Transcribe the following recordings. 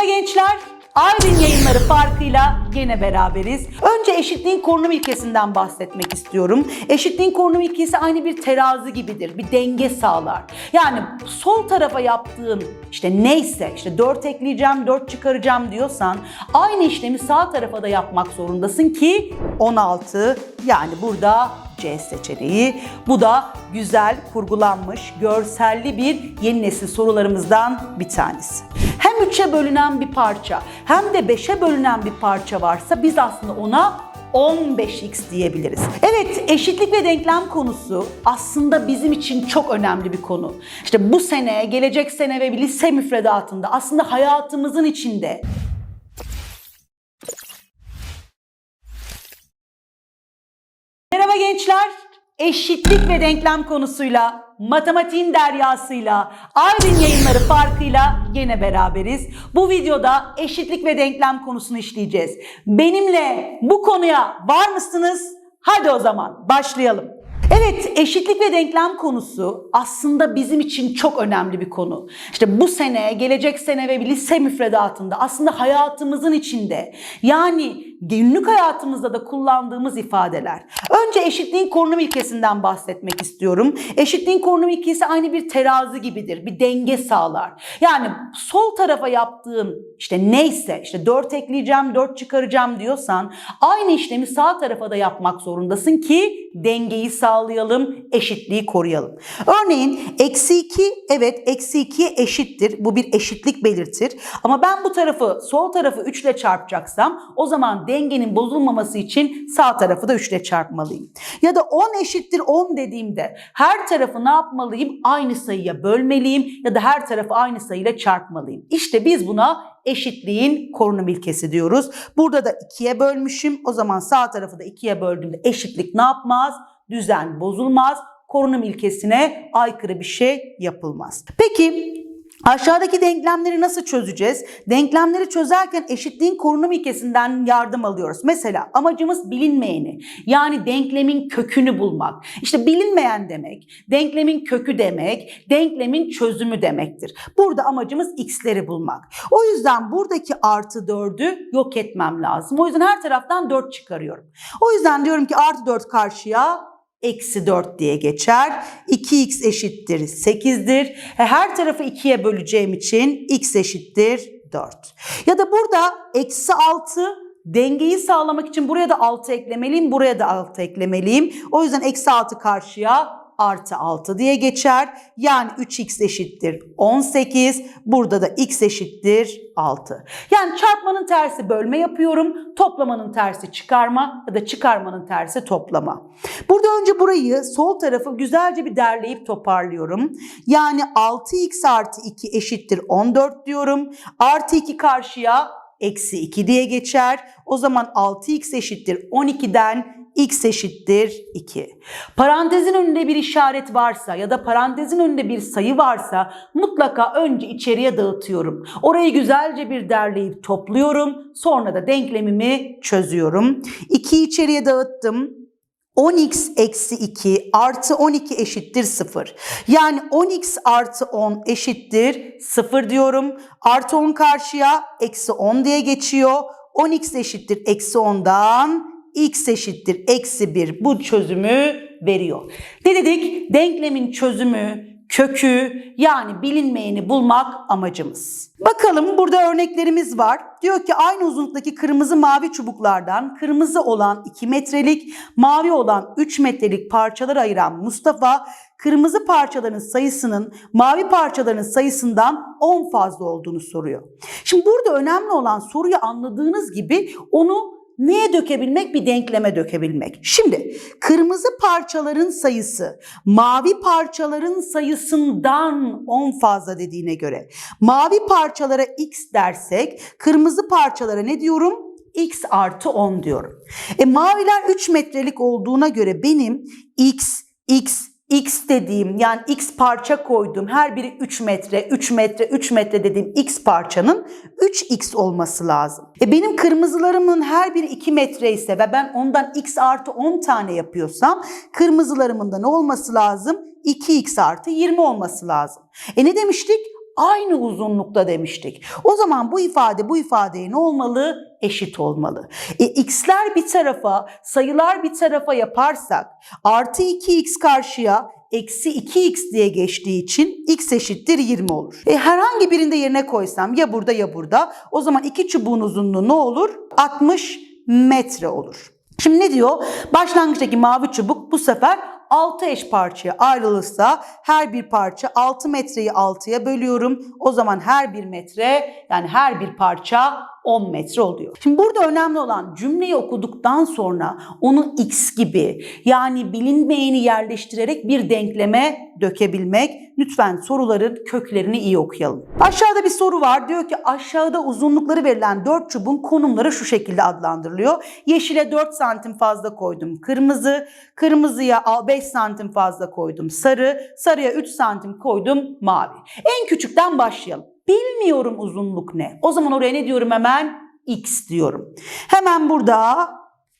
Merhaba gençler. Aydın yayınları farkıyla gene beraberiz. Önce eşitliğin korunum ilkesinden bahsetmek istiyorum. Eşitliğin korunum ilkesi aynı bir terazi gibidir. Bir denge sağlar. Yani sol tarafa yaptığın işte neyse işte 4 ekleyeceğim 4 çıkaracağım diyorsan aynı işlemi sağ tarafa da yapmak zorundasın ki 16 yani burada C seçeneği. Bu da güzel kurgulanmış, görselli bir yeni nesil sorularımızdan bir tanesi. Hem 3'e bölünen bir parça hem de 5'e bölünen bir parça varsa biz aslında ona 15x diyebiliriz. Evet, eşitlik ve denklem konusu aslında bizim için çok önemli bir konu. İşte bu sene, gelecek sene ve lise müfredatında aslında hayatımızın içinde Merhaba gençler. Eşitlik ve denklem konusuyla, matematiğin deryasıyla, Aydın yayınları farkıyla gene beraberiz. Bu videoda eşitlik ve denklem konusunu işleyeceğiz. Benimle bu konuya var mısınız? Hadi o zaman başlayalım. Evet, eşitlik ve denklem konusu aslında bizim için çok önemli bir konu. İşte bu sene, gelecek sene ve lise müfredatında aslında hayatımızın içinde yani günlük hayatımızda da kullandığımız ifadeler. Önce eşitliğin korunum ilkesinden bahsetmek istiyorum. Eşitliğin korunum ilkesi aynı bir terazi gibidir. Bir denge sağlar. Yani sol tarafa yaptığın işte neyse işte 4 ekleyeceğim 4 çıkaracağım diyorsan aynı işlemi sağ tarafa da yapmak zorundasın ki dengeyi sağlayalım, eşitliği koruyalım. Örneğin eksi 2 evet eksi 2'ye eşittir. Bu bir eşitlik belirtir. Ama ben bu tarafı sol tarafı 3 ile çarpacaksam o zaman dengenin bozulmaması için sağ tarafı da 3 ile çarpmalıyım. Ya da 10 eşittir 10 dediğimde her tarafı ne yapmalıyım? Aynı sayıya bölmeliyim ya da her tarafı aynı sayıyla çarpmalıyım. İşte biz buna eşitliğin korunum ilkesi diyoruz. Burada da 2'ye bölmüşüm. O zaman sağ tarafı da 2'ye böldüğümde eşitlik ne yapmaz? Düzen bozulmaz. Korunum ilkesine aykırı bir şey yapılmaz. Peki Aşağıdaki denklemleri nasıl çözeceğiz? Denklemleri çözerken eşitliğin korunum ilkesinden yardım alıyoruz. Mesela amacımız bilinmeyeni yani denklemin kökünü bulmak. İşte bilinmeyen demek, denklemin kökü demek, denklemin çözümü demektir. Burada amacımız x'leri bulmak. O yüzden buradaki artı 4'ü yok etmem lazım. O yüzden her taraftan 4 çıkarıyorum. O yüzden diyorum ki artı 4 karşıya eksi 4 diye geçer. 2x eşittir 8'dir. Her tarafı 2'ye böleceğim için x eşittir 4. Ya da burada eksi 6 dengeyi sağlamak için buraya da 6 eklemeliyim, buraya da 6 eklemeliyim. O yüzden eksi 6 karşıya artı 6 diye geçer. Yani 3x eşittir 18. Burada da x eşittir 6. Yani çarpmanın tersi bölme yapıyorum. Toplamanın tersi çıkarma ya da çıkarmanın tersi toplama. Burada önce burayı sol tarafı güzelce bir derleyip toparlıyorum. Yani 6x artı 2 eşittir 14 diyorum. Artı 2 karşıya eksi 2 diye geçer. O zaman 6x eşittir 12'den x eşittir 2. Parantezin önünde bir işaret varsa ya da parantezin önünde bir sayı varsa mutlaka önce içeriye dağıtıyorum. Orayı güzelce bir derleyip topluyorum. Sonra da denklemimi çözüyorum. 2 içeriye dağıttım. 10x eksi 2 artı 12 eşittir 0. Yani 10x artı 10 eşittir 0 diyorum. Artı 10 karşıya eksi 10 diye geçiyor. 10x eşittir eksi 10'dan x eşittir eksi 1 bu çözümü veriyor. Ne dedik? Denklemin çözümü, kökü yani bilinmeyeni bulmak amacımız. Bakalım burada örneklerimiz var. Diyor ki aynı uzunluktaki kırmızı mavi çubuklardan kırmızı olan 2 metrelik, mavi olan 3 metrelik parçaları ayıran Mustafa kırmızı parçaların sayısının mavi parçaların sayısından 10 fazla olduğunu soruyor. Şimdi burada önemli olan soruyu anladığınız gibi onu Neye dökebilmek? Bir denkleme dökebilmek. Şimdi kırmızı parçaların sayısı mavi parçaların sayısından 10 fazla dediğine göre mavi parçalara x dersek kırmızı parçalara ne diyorum? x artı 10 diyorum. E maviler 3 metrelik olduğuna göre benim x, x, X dediğim yani X parça koydum. Her biri 3 metre, 3 metre, 3 metre dediğim X parçanın 3X olması lazım. E benim kırmızılarımın her biri 2 metre ise ve ben ondan X artı 10 tane yapıyorsam kırmızılarımın da ne olması lazım? 2X artı 20 olması lazım. E ne demiştik? Aynı uzunlukta demiştik. O zaman bu ifade bu ifadeye ne olmalı? Eşit olmalı. E, x'ler bir tarafa, sayılar bir tarafa yaparsak artı 2x karşıya eksi 2x diye geçtiği için x eşittir 20 olur. E, herhangi birinde yerine koysam ya burada ya burada o zaman iki çubuğun uzunluğu ne olur? 60 metre olur. Şimdi ne diyor? Başlangıçtaki mavi çubuk bu sefer 6 eş parçaya ayrılırsa her bir parça 6 metreyi 6'ya bölüyorum. O zaman her bir metre yani her bir parça 10 metre oluyor. Şimdi burada önemli olan cümleyi okuduktan sonra onu x gibi yani bilinmeyeni yerleştirerek bir denkleme dökebilmek. Lütfen soruların köklerini iyi okuyalım. Aşağıda bir soru var. Diyor ki aşağıda uzunlukları verilen 4 çubuğun konumları şu şekilde adlandırılıyor. Yeşile 4 santim fazla koydum kırmızı, kırmızıya 5 santim fazla koydum sarı, sarıya 3 santim koydum mavi. En küçükten başlayalım. Bilmiyorum uzunluk ne. O zaman oraya ne diyorum hemen? X diyorum. Hemen burada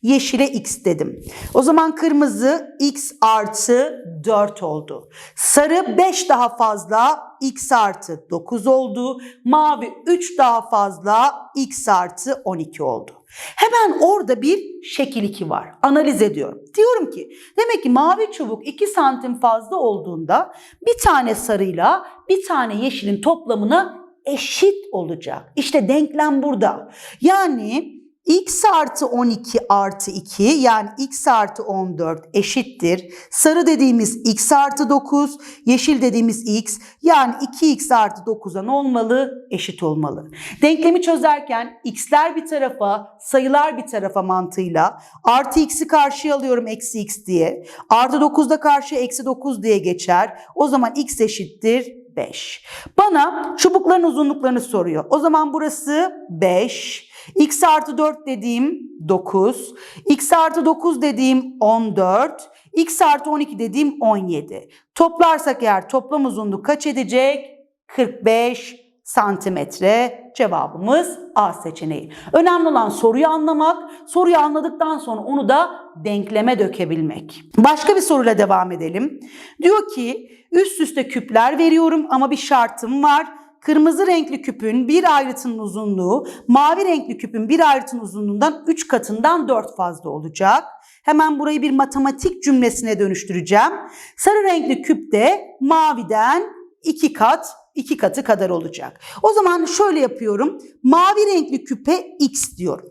yeşile x dedim. O zaman kırmızı x artı 4 oldu. Sarı 5 daha fazla x artı 9 oldu. Mavi 3 daha fazla x artı 12 oldu. Hemen orada bir şekil 2 var. Analiz ediyorum. Diyorum ki demek ki mavi çubuk 2 santim fazla olduğunda bir tane sarıyla bir tane yeşilin toplamına eşit olacak. İşte denklem burada. Yani x artı 12 artı 2 yani x artı 14 eşittir. Sarı dediğimiz x artı 9, yeşil dediğimiz x yani 2x artı 9'a ne olmalı? Eşit olmalı. Denklemi çözerken x'ler bir tarafa, sayılar bir tarafa mantığıyla artı x'i karşıya alıyorum eksi x diye. Artı 9 da karşıya eksi 9 diye geçer. O zaman x eşittir 5. Bana çubukların uzunluklarını soruyor. O zaman burası 5. X artı 4 dediğim 9. X artı 9 dediğim 14. X artı 12 dediğim 17. Toplarsak eğer toplam uzunluk kaç edecek? 45 santimetre cevabımız A seçeneği. Önemli olan soruyu anlamak, soruyu anladıktan sonra onu da denkleme dökebilmek. Başka bir soruyla devam edelim. Diyor ki üst üste küpler veriyorum ama bir şartım var. Kırmızı renkli küpün bir ayrıtının uzunluğu mavi renkli küpün bir ayrıtının uzunluğundan 3 katından 4 fazla olacak. Hemen burayı bir matematik cümlesine dönüştüreceğim. Sarı renkli küp de maviden 2 kat 2 katı kadar olacak. O zaman şöyle yapıyorum. Mavi renkli küpe x diyorum.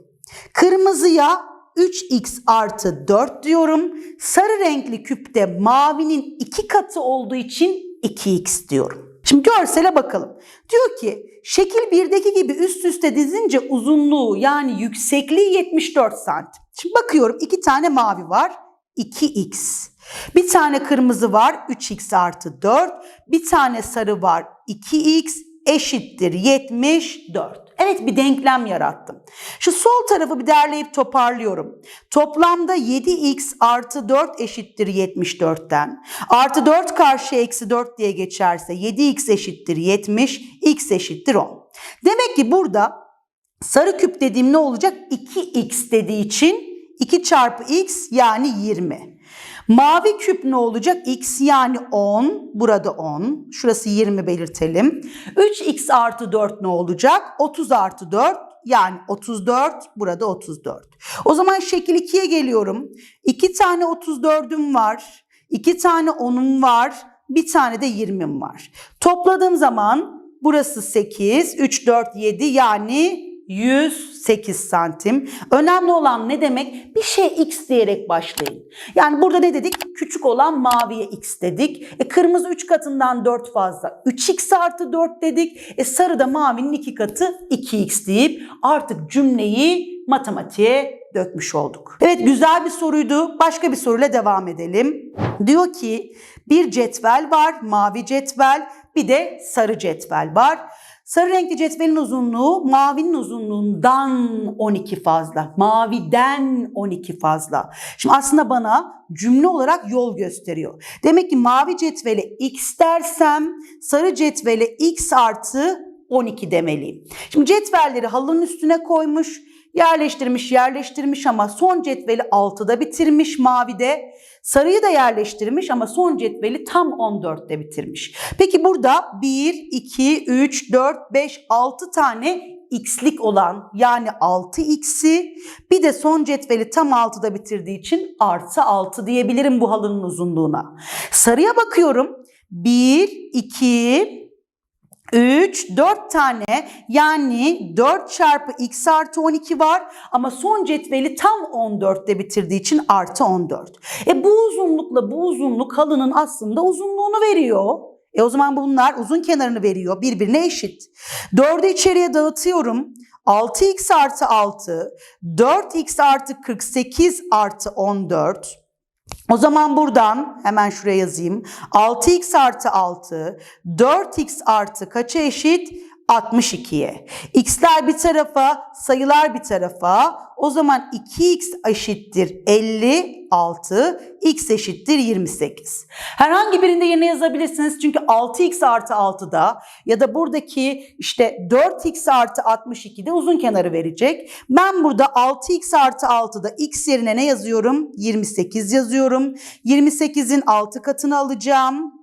Kırmızıya 3x artı 4 diyorum. Sarı renkli küpte mavinin 2 katı olduğu için 2x diyorum. Şimdi görsele bakalım. Diyor ki şekil 1'deki gibi üst üste dizince uzunluğu yani yüksekliği 74 santim. Şimdi bakıyorum iki tane mavi var. 2x. Bir tane kırmızı var 3x artı 4. Bir tane sarı var 2x eşittir 74. Evet bir denklem yarattım. Şu sol tarafı bir derleyip toparlıyorum. Toplamda 7x artı 4 eşittir 74'ten. Artı 4 karşı eksi 4 diye geçerse 7x eşittir 70, x eşittir 10. Demek ki burada sarı küp dediğim ne olacak? 2x dediği için 2 çarpı x yani 20. Mavi küp ne olacak? X yani 10. Burada 10. Şurası 20 belirtelim. 3x artı 4 ne olacak? 30 artı 4 yani 34. Burada 34. O zaman şekil 2'ye geliyorum. 2 tane 34'üm var. 2 tane 10'um var. Bir tane de 20'm var. Topladığım zaman burası 8. 3, 4, 7 yani 108 santim. Önemli olan ne demek? Bir şey x diyerek başlayın. Yani burada ne dedik? Küçük olan maviye x dedik. E, kırmızı 3 katından 4 fazla. 3x artı 4 dedik. E, sarı da mavinin 2 katı 2x deyip artık cümleyi matematiğe dökmüş olduk. Evet güzel bir soruydu. Başka bir soruyla devam edelim. Diyor ki bir cetvel var, mavi cetvel, bir de sarı cetvel var. Sarı renkli cetvelin uzunluğu mavinin uzunluğundan 12 fazla. Maviden 12 fazla. Şimdi aslında bana cümle olarak yol gösteriyor. Demek ki mavi cetvele x dersem sarı cetvele x artı 12 demeliyim. Şimdi cetvelleri halının üstüne koymuş. Yerleştirmiş yerleştirmiş ama son cetveli 6'da bitirmiş mavide. Sarıyı da yerleştirmiş ama son cetveli tam 14'te bitirmiş. Peki burada 1, 2, 3, 4, 5, 6 tane x'lik olan yani 6x'i bir de son cetveli tam 6'da bitirdiği için artı 6 diyebilirim bu halının uzunluğuna. Sarıya bakıyorum. 1, 2, 3, 4 tane yani 4 çarpı x artı 12 var ama son cetveli tam 14'te bitirdiği için artı 14. E bu uzunlukla bu uzunluk halının aslında uzunluğunu veriyor. E o zaman bunlar uzun kenarını veriyor. Birbirine eşit. 4'ü içeriye dağıtıyorum. 6x artı 6, 4x artı 48 artı 14. O zaman buradan hemen şuraya yazayım. 6x artı 6, 4x artı kaça eşit? 62'ye. X'ler bir tarafa, sayılar bir tarafa. O zaman 2x eşittir 56, x eşittir 28. Herhangi birinde yerine yazabilirsiniz. Çünkü 6x artı 6'da ya da buradaki işte 4x artı 62'de uzun kenarı verecek. Ben burada 6x artı 6'da x yerine ne yazıyorum? 28 yazıyorum. 28'in 6 katını alacağım.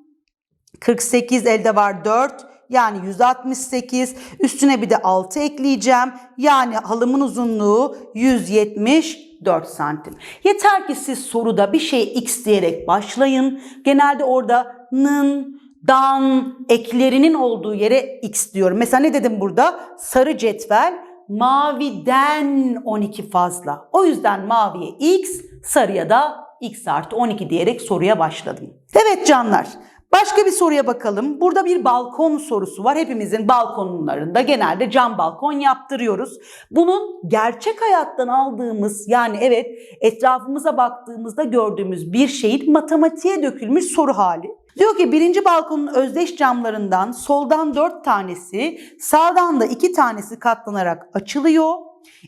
48 elde var 4. Yani 168. Üstüne bir de 6 ekleyeceğim. Yani halımın uzunluğu 174 santim. Yeter ki siz soruda bir şey x diyerek başlayın. Genelde orada nın, dan eklerinin olduğu yere x diyorum. Mesela ne dedim burada? Sarı cetvel maviden 12 fazla. O yüzden maviye x, sarıya da x artı 12 diyerek soruya başladım. Evet canlar. Başka bir soruya bakalım. Burada bir balkon sorusu var. Hepimizin balkonlarında genelde cam balkon yaptırıyoruz. Bunun gerçek hayattan aldığımız yani evet etrafımıza baktığımızda gördüğümüz bir şeyin matematiğe dökülmüş soru hali. Diyor ki birinci balkonun özdeş camlarından soldan dört tanesi sağdan da iki tanesi katlanarak açılıyor.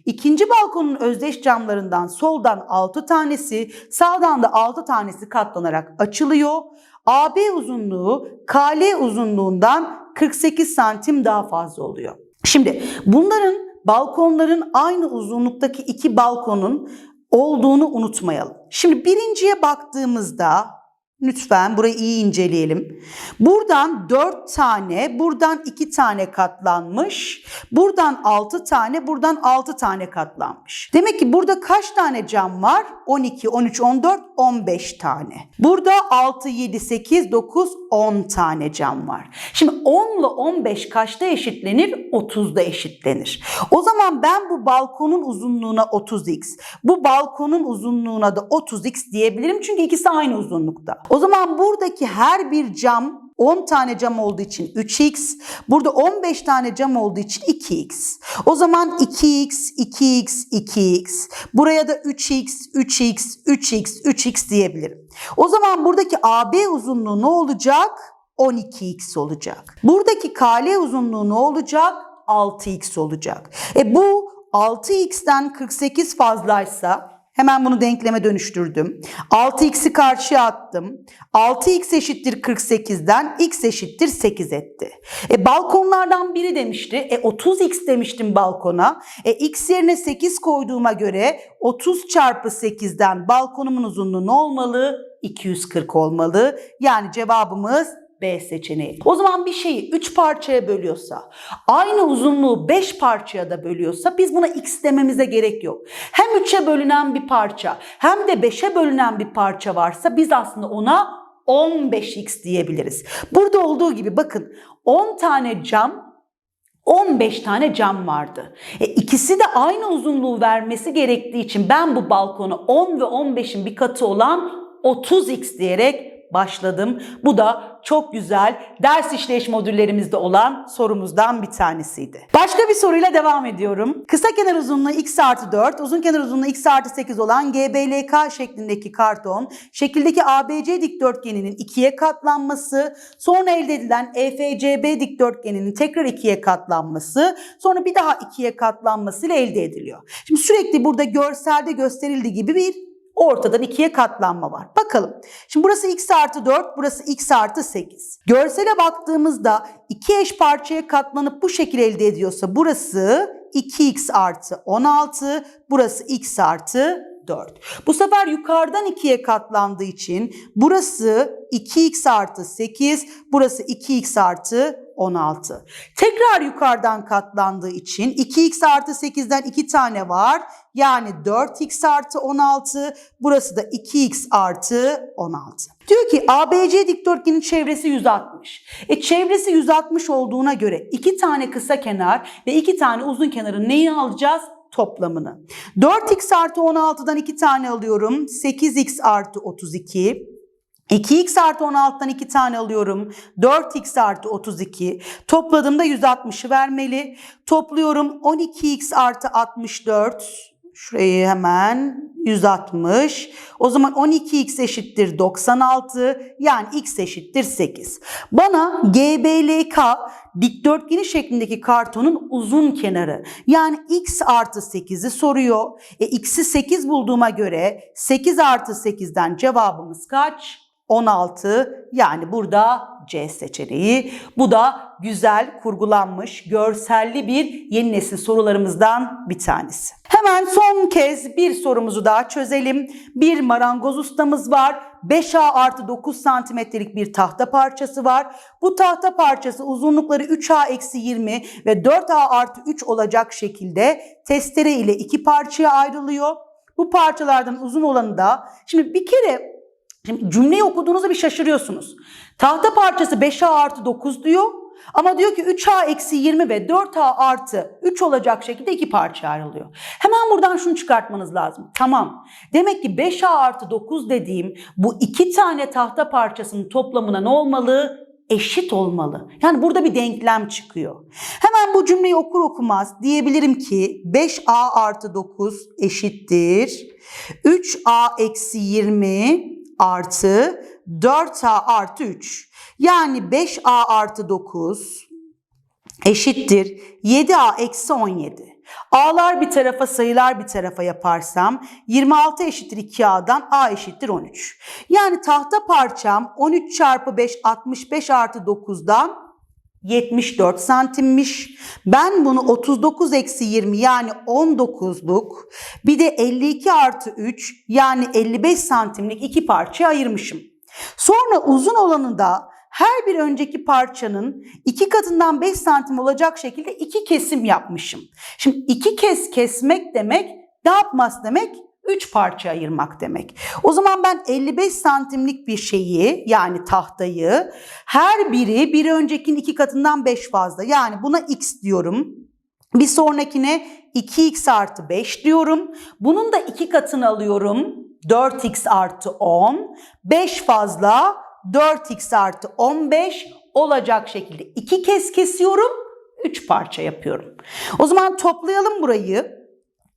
İkinci balkonun özdeş camlarından soldan 6 tanesi, sağdan da 6 tanesi katlanarak açılıyor. AB uzunluğu KL uzunluğundan 48 santim daha fazla oluyor. Şimdi bunların balkonların aynı uzunluktaki iki balkonun olduğunu unutmayalım. Şimdi birinciye baktığımızda Lütfen burayı iyi inceleyelim. Buradan 4 tane, buradan 2 tane katlanmış. Buradan 6 tane, buradan 6 tane katlanmış. Demek ki burada kaç tane cam var? 12, 13, 14, 15 tane. Burada 6, 7, 8, 9, 10 tane cam var. Şimdi 10 ile 15 kaçta eşitlenir? 30'da eşitlenir. O zaman ben bu balkonun uzunluğuna 30x, bu balkonun uzunluğuna da 30x diyebilirim. Çünkü ikisi aynı uzunlukta. O zaman buradaki her bir cam 10 tane cam olduğu için 3x, burada 15 tane cam olduğu için 2x. O zaman 2x, 2x, 2x. Buraya da 3x, 3x, 3x, 3x diyebilirim. O zaman buradaki AB uzunluğu ne olacak? 12x olacak. Buradaki KL uzunluğu ne olacak? 6x olacak. E bu 6x'ten 48 fazlaysa Hemen bunu denkleme dönüştürdüm. 6x'i karşıya attım. 6x eşittir 48'den x eşittir 8 etti. E balkonlardan biri demişti. E 30x demiştim balkona. E x yerine 8 koyduğuma göre 30 çarpı 8'den balkonumun uzunluğu ne olmalı? 240 olmalı. Yani cevabımız B seçeneği. O zaman bir şeyi 3 parçaya bölüyorsa, aynı uzunluğu 5 parçaya da bölüyorsa biz buna x dememize gerek yok. Hem 3'e bölünen bir parça hem de 5'e bölünen bir parça varsa biz aslında ona 15x diyebiliriz. Burada olduğu gibi bakın 10 tane cam 15 tane cam vardı. E, ikisi de aynı uzunluğu vermesi gerektiği için ben bu balkonu 10 ve 15'in bir katı olan 30x diyerek başladım. Bu da çok güzel ders işleyiş modüllerimizde olan sorumuzdan bir tanesiydi. Başka bir soruyla devam ediyorum. Kısa kenar uzunluğu x artı 4, uzun kenar uzunluğu x artı 8 olan GBLK şeklindeki karton, şekildeki ABC dikdörtgeninin ikiye katlanması, sonra elde edilen EFCB dikdörtgeninin tekrar ikiye katlanması, sonra bir daha ikiye katlanması ile elde ediliyor. Şimdi sürekli burada görselde gösterildiği gibi bir ortadan ikiye katlanma var. Bakalım. Şimdi burası x artı 4, burası x artı 8. Görsele baktığımızda iki eş parçaya katlanıp bu şekil elde ediyorsa burası 2x artı 16. Burası x artı 4. Bu sefer yukarıdan 2'ye katlandığı için burası 2x artı 8, burası 2x artı 16. Tekrar yukarıdan katlandığı için 2x artı 8'den 2 tane var. Yani 4x artı 16, burası da 2x artı 16. Diyor ki ABC dikdörtgenin çevresi 160. E çevresi 160 olduğuna göre iki tane kısa kenar ve iki tane uzun kenarın neyi alacağız? Toplamını. 4x artı 16'dan 2 tane alıyorum. 8x artı 32. 2x artı 16'dan 2 tane alıyorum. 4x artı 32. Topladığımda 160'ı vermeli. Topluyorum 12x artı 64. Şurayı hemen 160. O zaman 12x eşittir 96. Yani x eşittir 8. Bana GBLK dikdörtgeni şeklindeki kartonun uzun kenarı yani x artı 8'i soruyor. E x'i 8 bulduğuma göre 8 artı 8'den cevabımız kaç? 16 yani burada C seçeneği. Bu da güzel kurgulanmış görselli bir yeni nesil sorularımızdan bir tanesi. Hemen son kez bir sorumuzu daha çözelim. Bir marangoz ustamız var. 5A artı 9 santimetrelik bir tahta parçası var. Bu tahta parçası uzunlukları 3A eksi 20 ve 4A artı 3 olacak şekilde testere ile iki parçaya ayrılıyor. Bu parçalardan uzun olanı da şimdi bir kere Şimdi cümleyi okuduğunuzda bir şaşırıyorsunuz. Tahta parçası 5A artı 9 diyor. Ama diyor ki 3A eksi 20 ve 4A artı 3 olacak şekilde iki parça ayrılıyor. Hemen buradan şunu çıkartmanız lazım. Tamam. Demek ki 5A artı 9 dediğim bu iki tane tahta parçasının toplamına ne olmalı? Eşit olmalı. Yani burada bir denklem çıkıyor. Hemen bu cümleyi okur okumaz diyebilirim ki 5A artı 9 eşittir. 3A eksi 20 artı 4A artı 3. Yani 5A artı 9 eşittir 7A eksi 17. A'lar bir tarafa sayılar bir tarafa yaparsam 26 eşittir 2A'dan A eşittir 13. Yani tahta parçam 13 çarpı 5 65 artı 9'dan 74 santimmiş. Ben bunu 39 eksi 20 yani 19'luk bir de 52 artı 3 yani 55 santimlik iki parçaya ayırmışım. Sonra uzun olanı da her bir önceki parçanın iki katından 5 santim olacak şekilde iki kesim yapmışım. Şimdi iki kez kesmek demek ne yapmaz demek? 3 parça ayırmak demek. O zaman ben 55 santimlik bir şeyi yani tahtayı her biri bir öncekinin iki katından 5 fazla. Yani buna x diyorum. Bir sonrakine 2x artı 5 diyorum. Bunun da iki katını alıyorum. 4x artı 10. 5 fazla 4x artı 15 olacak şekilde iki kez kesiyorum. 3 parça yapıyorum. O zaman toplayalım burayı.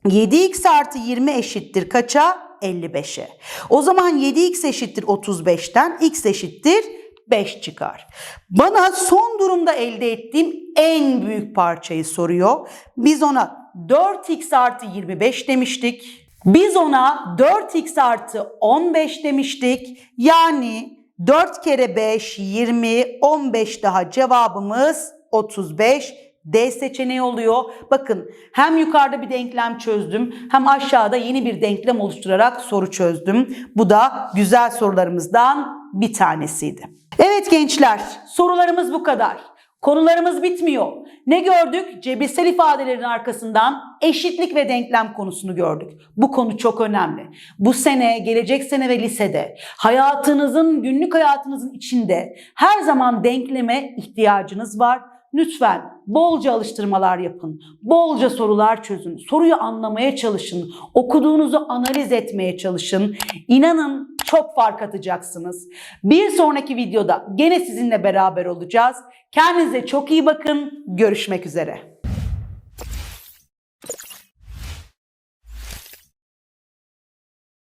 7x artı 20 eşittir kaça? 55'e. O zaman 7x eşittir 35'ten x eşittir 5 çıkar. Bana son durumda elde ettiğim en büyük parçayı soruyor. Biz ona 4x artı 25 demiştik. Biz ona 4x artı 15 demiştik. Yani 4 kere 5 20 15 daha cevabımız 35 D seçeneği oluyor. Bakın hem yukarıda bir denklem çözdüm hem aşağıda yeni bir denklem oluşturarak soru çözdüm. Bu da güzel sorularımızdan bir tanesiydi. Evet gençler sorularımız bu kadar. Konularımız bitmiyor. Ne gördük? Cebirsel ifadelerin arkasından eşitlik ve denklem konusunu gördük. Bu konu çok önemli. Bu sene, gelecek sene ve lisede hayatınızın, günlük hayatınızın içinde her zaman denkleme ihtiyacınız var. Lütfen bolca alıştırmalar yapın. Bolca sorular çözün. Soruyu anlamaya çalışın. Okuduğunuzu analiz etmeye çalışın. İnanın çok fark atacaksınız. Bir sonraki videoda gene sizinle beraber olacağız. Kendinize çok iyi bakın. Görüşmek üzere.